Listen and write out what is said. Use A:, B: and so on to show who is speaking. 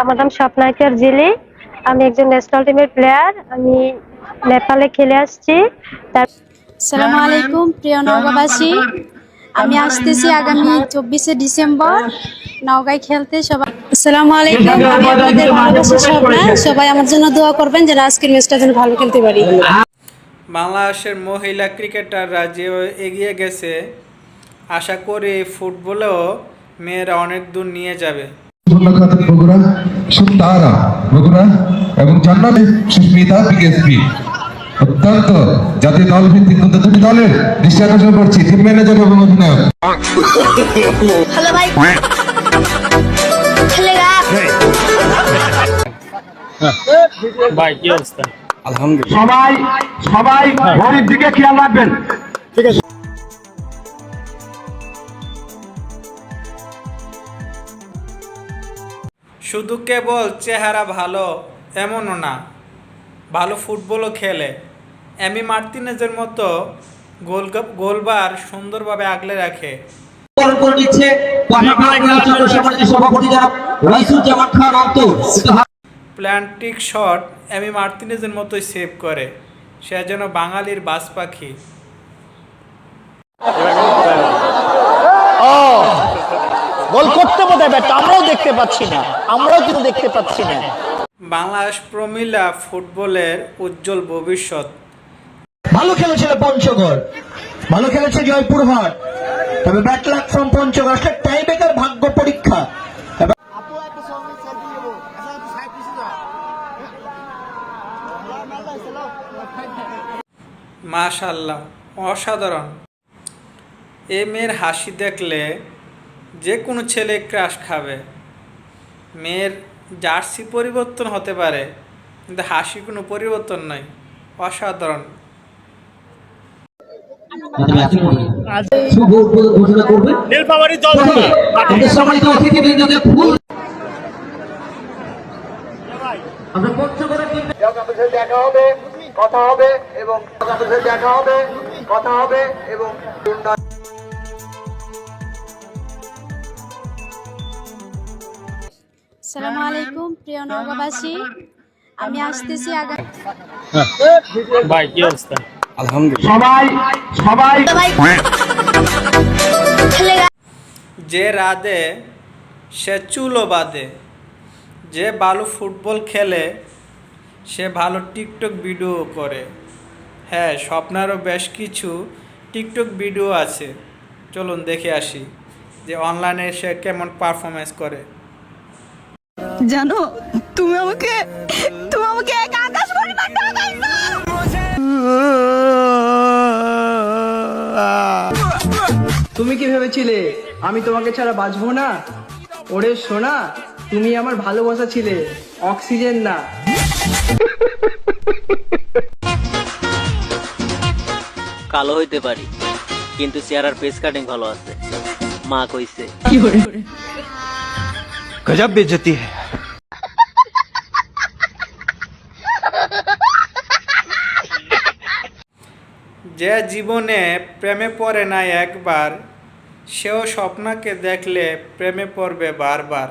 A: আমার নাম স্বপ্নাকের জিলি। আমি একজন ন্যাশনাল টিমের প্লেয়ার আমি নেপালে খেলে আসছি।
B: সালামু আলাইকুম প্রিয় নওগাঁবাসী। আমি আসতেছি আগামী চব্বিশে ডিসেম্বর। নওগাঁয় খেলতে সবাই আসসালামু আলাইকুম আমি আপনাদের ভালোবাসি স্বপ্না। সবাই আমার জন্য দোয়া করবেন যে আজকের ম্যাচটা যেন ভালো খেলতে পারি।
C: বাংলাদেশের মহিলা ক্রিকেটাররা যে এগিয়ে গেছে আশা করি ফুটবলেও মেয়েরা অনেক দূর নিয়ে যাবে।
D: এবং সুস্মিতা অত্যন্ত জাতীয় দল ভিত্তিক কিন্তু দুটি দলের করছি টিম ম্যানেজার এবং অধিনায়ক।
E: আলহামদুলিল্লাহ।
F: সবাই সবাই ঘড়ির দিকে খেয়াল রাখবেন। ঠিক আছে।
C: শুধু কেবল চেহারা ভালো এমনও না। ভালো ফুটবলও খেলে। এমি মার্তিনেজের মতো গোল গোলবার সুন্দরভাবে আগলে রাখে। প্ল্যান্টিক শট এমি মার্তিনেজের মতোই সেভ করে। সে যেন বাঙালির বাস পাখি
G: গোল করতে বোধহয় ব্যাট আমরাও দেখতে পাচ্ছি না আমরাও কিন্তু দেখতে পাচ্ছি না।
C: বাংলাদেশ প্রমিলা ফুটবলের উজ্জ্বল ভবিষ্যৎ।
H: ভালো খেলেছিল পঞ্চগড়। ভালো খেলেছে জয়পুরহাট তবে ব্যাট লাক ফ্রম পঞ্চগড়। একটা টাই বেকার ভাগ্য পরীক্ষা।
C: মাশাল্লাহ অসাধারণ। এ মেয়ের হাসি দেখলে যে কোনো ছেলে ক্রাশ খাবে। মেয়ের জার্সি পরিবর্তন হতে পারে কিন্তু হাসি কোনো পরিবর্তন নয় অসাধারণ।
H: শুভ উদ্বোধন ঘোষণা করবেন আমাদের সম্মানিত অতিথিবৃন্দকে ফুল আমরা পঞ্চগড়ের টিম
F: আপনাদের দেখা হবে কথা হবে এবং আপনাদের দেখা হবে কথা হবে এবং
B: আসসালামু আলাইকুম প্রিয় নগরবাসী আমি আসতেছি
C: যে রাধে সে চুলো বাঁধে। যে ভালো ফুটবল খেলে সে ভালো টিকটক ভিডিও করে। হ্যাঁ স্বপ্নারও বেশ কিছু টিকটক ভিডিও আছে। চলুন দেখে আসি যে অনলাইনে সে কেমন পারফরমেন্স করে।
I: জানো তুমি আমাকে তুমি আমাকে এক আকাশ পরিমাণ টাকা
J: তুমি কি ভেবেছিলে? আমি তোমাকে ছাড়া বাঁচবো না? ওরে সোনা তুমি আমার ভালোবাসা ছিলে অক্সিজেন না।
G: কালো হইতে পারি কিন্তু চেহারার পেস কাটিং ভালো আছে। মা কইছে।
F: গজব বেজতি হ্যায়
C: যে জীবনে প্রেমে পড়ে না একবার সেও স্বপ্নকে দেখলে প্রেমে পড়বে বারবার।